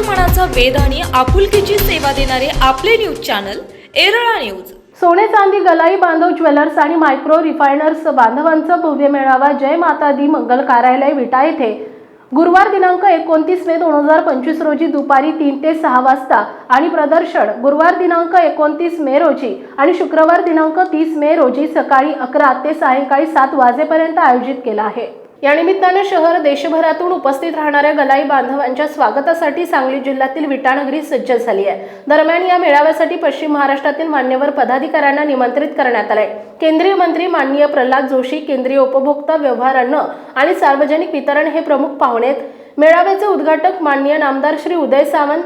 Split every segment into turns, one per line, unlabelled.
मनाचा वेध आणि आपुलकीची सेवा देणारे आपले न्यूज चॅनल एरळा न्यूज.
सोने चांदी गलाई बांधव ज्वेलर्स आणि मायक्रो रिफायनर्स बांधवांचा भव्य मेळावा जय माता दी मंगल कार्यालय विटा येथे. गुरुवार दिनांक एकोणतीस मे दोन हजार पंचवीस रोजी दुपारी तीन ते सहा वाजता आणि प्रदर्शन गुरुवार दिनांक एकोणतीस मे रोजी आणि शुक्रवार दिनांक तीस मे रोजी सकाळी अकरा ते सायंकाळी सात वाजेपर्यंत आयोजित केला आहे. या निमित्तानं शहर देशभरातून उपस्थित राहणाऱ्या गलाई बांधवांच्या स्वागतासाठी सांगली जिल्ह्यातील विटानगरी सज्ज झाली आहे. दरम्यान या मेळाव्यासाठी पश्चिम महाराष्ट्रातील मान्यवर पदाधिकाऱ्यांना निमंत्रित करण्यात आलंय. केंद्रीय मंत्री माननीय प्रल्हाद जोशी केंद्रीय उपभोक्ता व्यवहार अन्न आणि सार्वजनिक वितरण हे प्रमुख पाहुणे आहेत. मेळाव्याचे उद्घाटक माननीय नामदार श्री उदय सावंत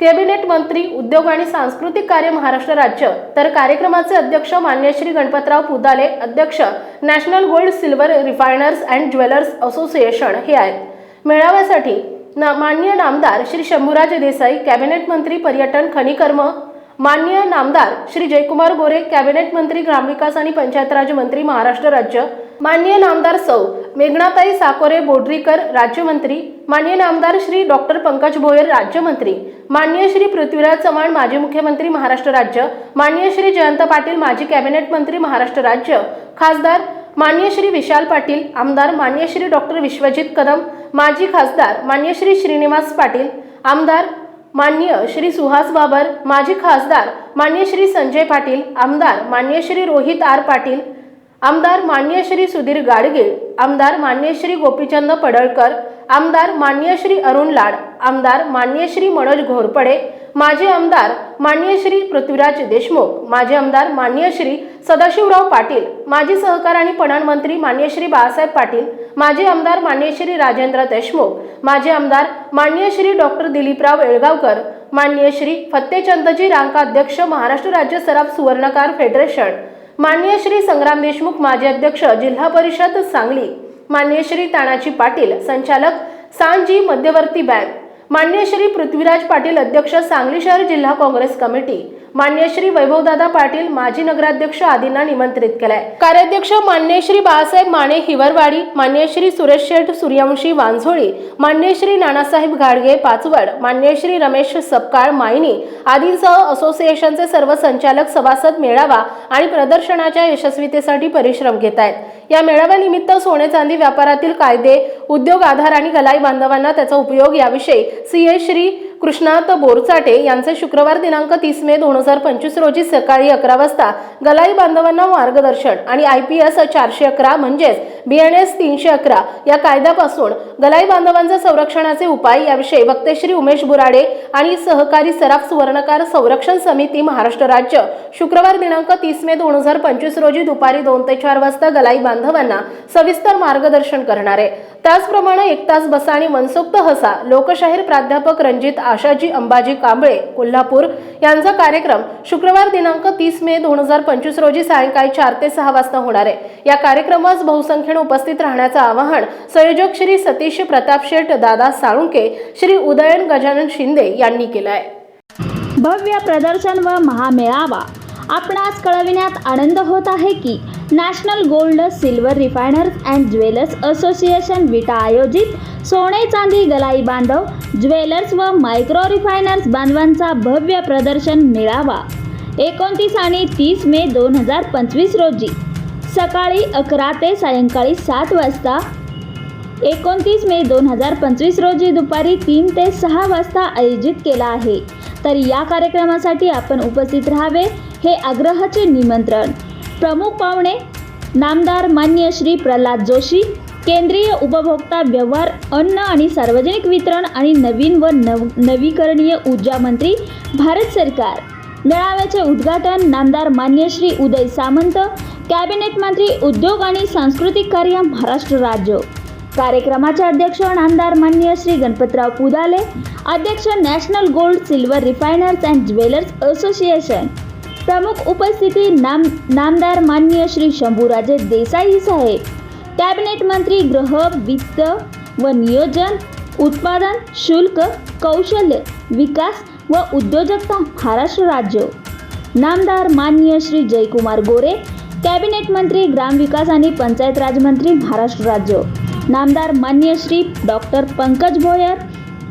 कॅबिनेट मंत्री उद्योग आणि सांस्कृतिक कार्य महाराष्ट्र राज्य. तर कार्यक्रमाचे अध्यक्ष मान्य श्री गणपतराव पुदाले अध्यक्ष national gold silver refiners and jewellers association हे आहेत. मेळाव्यासाठी ना मान्य नामदार श्री शंभूराज देसाई कॅबिनेट मंत्री पर्यटन खनिकर्म मान्य नामदार श्री जयकुमार गोरे कॅबिनेट मंत्री ग्रामविकास आणि पंचायत राज मंत्री महाराष्ट्र राज्य मान्य नामदार सौ मेघनाताई साकोरे बोड्रीकर राज्यमंत्री मान्य नामदार श्री डॉक्टर पंकज भोयर राज्यमंत्री मान्य श्री पृथ्वीराज चव्हाण माजी मुख्यमंत्री महाराष्ट्र राज्य माननीय श्री जयंत पाटील माजी कॅबिनेट मंत्री महाराष्ट्र राज्य खासदार मान्य श्री विशाल पाटील आमदार मान्य श्री डॉक्टर विश्वजित कदम माजी खासदार मान्य श्री श्रीनिवास पाटील आमदार मान्य श्री सुहास बाबर माजी खासदार मान्य श्री संजय पाटील आमदार मान्य श्री रोहित आर पाटील आमदार मान्य श्री सुधीर गाडगीळ आमदार मान्य श्री गोपीचंद पडळकर आमदार मान्य श्री अरुण लाड आमदार मान्य श्री मनोज घोरपडे माजी आमदार मान्य श्री पृथ्वीराज देशमुख माजी आमदार मान्य श्री सदाशिवराव पाटील माजी सहकार आणि पणन मंत्री मान्य श्री बाळासाहेब पाटील माजी आमदार मान्य श्री राजेंद्र देशमुख माजी आमदार मान्य श्री डॉक्टर दिलीपराव येळगावकर मान्य श्री फत्तेचंदजी रांका अध्यक्ष महाराष्ट्र राज्य सराफ सुवर्णकार फेडरेशन मान्य श्री संग्राम देशमुख माजी अध्यक्ष जिल्हा परिषद सांगली. मान्य श्री तानाजी पाटील संचालक सांजी मध्यवर्ती बँक. मान्य श्री पृथ्वीराज पाटील अध्यक्ष सांगली शहर जिल्हा काँग्रेस कमिटी. मान्य श्री वैभवदादा पाटील माजी नगराध्यक्ष आदींना निमंत्रित केलाय. कार्याध्यक्ष मान्य श्री बाळासाहेब माने हिवरवाडी मान्य श्री सुरेश शेठ सूर्यवंशी वांझोळी मान्य श्री नानासाहेब गाडगे पाचवड मान्य श्री रमेश सपकाळ मायनी आदींसह असोसिएशनचे सर्व संचालक सभासद मेळावा आणि प्रदर्शनाच्या यशस्वीतेसाठी परिश्रम घेत आहेत या मेळाव्यानिमित्त सोने चांदी व्यापारातील कायदे उद्योग आधार आणि गलाई बांधवांना त्याचा उपयोग याविषयी सीए श्री कृष्णात बोरचाटे यांचे शुक्रवार दिनांक तीस मे दोन हजार पंचवीस रोजी सकाळी अकरा वाजता गलाई बांधवांना मार्गदर्शन आणि आय पी एस चारशे अकरा म्हणजेच बी एन एस तीनशे अकरा या कायद्यापासून गलाई बांधवांचे संरक्षणाचे उपाय याविषयी वक्तेश्री उमेश बुराडे आणि सहकारी सराफ सुवर्णकार संरक्षण समिती महाराष्ट्र राज्य शुक्रवार दिनांक तीस मे दोन हजार पंचवीस रोजी दुपारी दोन ते चार वाजता गलाई बांधवांना सविस्तर मार्गदर्शन करणार आहे. त्याचप्रमाणे एक तास बसा आणि मनसोक्त हसा लोकशाहीर प्राध्यापक रणजित आशाजी अंबाजी कांबळे कोल्हापूर यांचा कार्यक्रम शुक्रवार दिनांक तीस मे दोन हजार पंचवीस रोजी सायंकाळी चार ते सहा वाजता होणार आहे. या कार्यक्रमास बहुसंख्येने उपस्थित राहण्याचं आवाहन संयोजक श्री सतीश प्रताप शेठ दादा साळुंके श्री उदयन गजानन शिंदे यांनी केलं आहे
भव्य प्रदर्शन व महामेळावा. आपणास कळविण्यात आनंद होत आहे की national gold silver refiners and jewellers association Vita आयोजित सोने चांदी गलाई बांधव ज्वेलर्स व मायक्रो रिफायनर्स बांधवांचा भव्य प्रदर्शन मेळावा. एकोणतीस आणि तीस मे दोन हजार पंचवीस रोजी सकाळी अकरा ते सायंकाळी सात वाजता एकोणतीस मे दोन हजार पंचवीस रोजी दुपारी तीन ते सहा वाजता आयोजित केला आहे. तर या कार्यक्रमासाठी आपण उपस्थित राहावे हे आग्रहाचे निमंत्रण. प्रमुख पाहुणे नामदार मान्य श्री प्रल्हाद जोशी केंद्रीय उपभोक्ता व्यवहार अन्न आणि सार्वजनिक वितरण आणि नवीन व नव नवीकरणीय ऊर्जा मंत्री भारत सरकार. मेळाव्याचे उद्घाटन नामदार मान्य श्री उदय सामंत कॅबिनेट मंत्री उद्योग आणि सांस्कृतिक कार्य महाराष्ट्र राज्य. कार्यक्रमाचे अध्यक्ष नामदार मान्य श्री गणपतराव पुदाले अध्यक्ष national gold silver refiners and jewellers association. प्रमुख उपस्थिती नाम नामदार मान्य श्री शंभूराजे देसाई साहेब कॅबिनेट मंत्री ग्रह वित्त व नियोजन उत्पादन शुल्क कौशल्य विकास व उद्योजकता महाराष्ट्र राज्य. नामदार मान्य श्री जयकुमार गोरे कॅबिनेट मंत्री ग्रामविकास आणि पंचायत राजमंत्री महाराष्ट्र राज्य. नामदार मान्य श्री डॉक्टर पंकज भोयर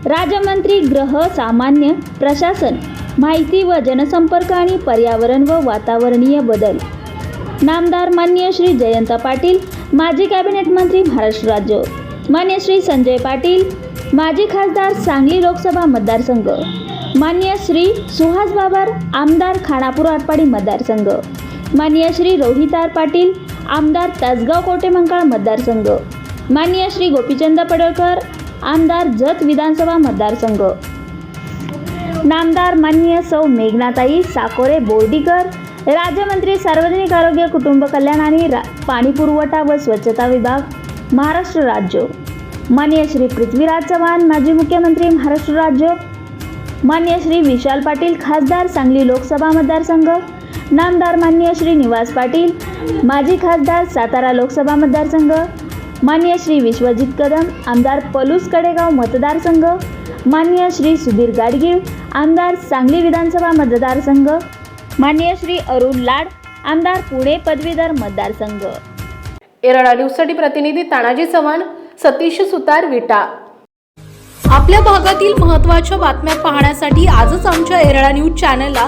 राज्यमंत्री ग्रह सामान्य प्रशासन माहिती व जनसंपर्क आणि पर्यावरण व वातावरणीय बदल. नामदार मान्य श्री जयंत पाटील माजी कॅबिनेट मंत्री महाराष्ट्र राज्य. मान्य श्री संजय पाटील माजी खासदार सांगली लोकसभा मतदारसंघ. मान्य श्री सुहास बाबर आमदार खानापूर आटपाडी मतदारसंघ. मान्य श्री रोहितार पाटील आमदार तासगाव कोटेमंकाळ मतदारसंघ. मान्य श्री गोपीचंद पडळकर आमदार जत विधानसभा मतदारसंघ. नामदार मान्य सौ मेघनाताई साकोरे बोर्डीकर राज्यमंत्री सार्वजनिक आरोग्य कुटुंब कल्याण आणि रा पाणीपुरवठा व स्वच्छता विभाग महाराष्ट्र राज्य. मान्य श्री पृथ्वीराज चव्हाण माजी मुख्यमंत्री महाराष्ट्र राज्य. मान्य श्री विशाल पाटील खासदार सांगली लोकसभा मतदारसंघ. नामदार मान्य श्री निवास पाटील माजी खासदार सातारा लोकसभा मतदारसंघ मान्य श्री विश्वजित कदम आमदार पलूस कडेगाव मतदारसंघ मान्य श्री सुधीर गाडगीळ आमदार सांगली विधानसभा मतदारसंघ मान्य श्री अरुण लाड आमदार पुणे पदवीधर मतदारसंघ.
एरळा न्यूजसाठी प्रतिनिधी तानाजी चव्हाण सतीश सुतार विटा.
आपल्या भागातील महत्त्वाच्या बातम्या पाहण्यासाठी आजच आमच्या एरळा न्यूज चॅनलला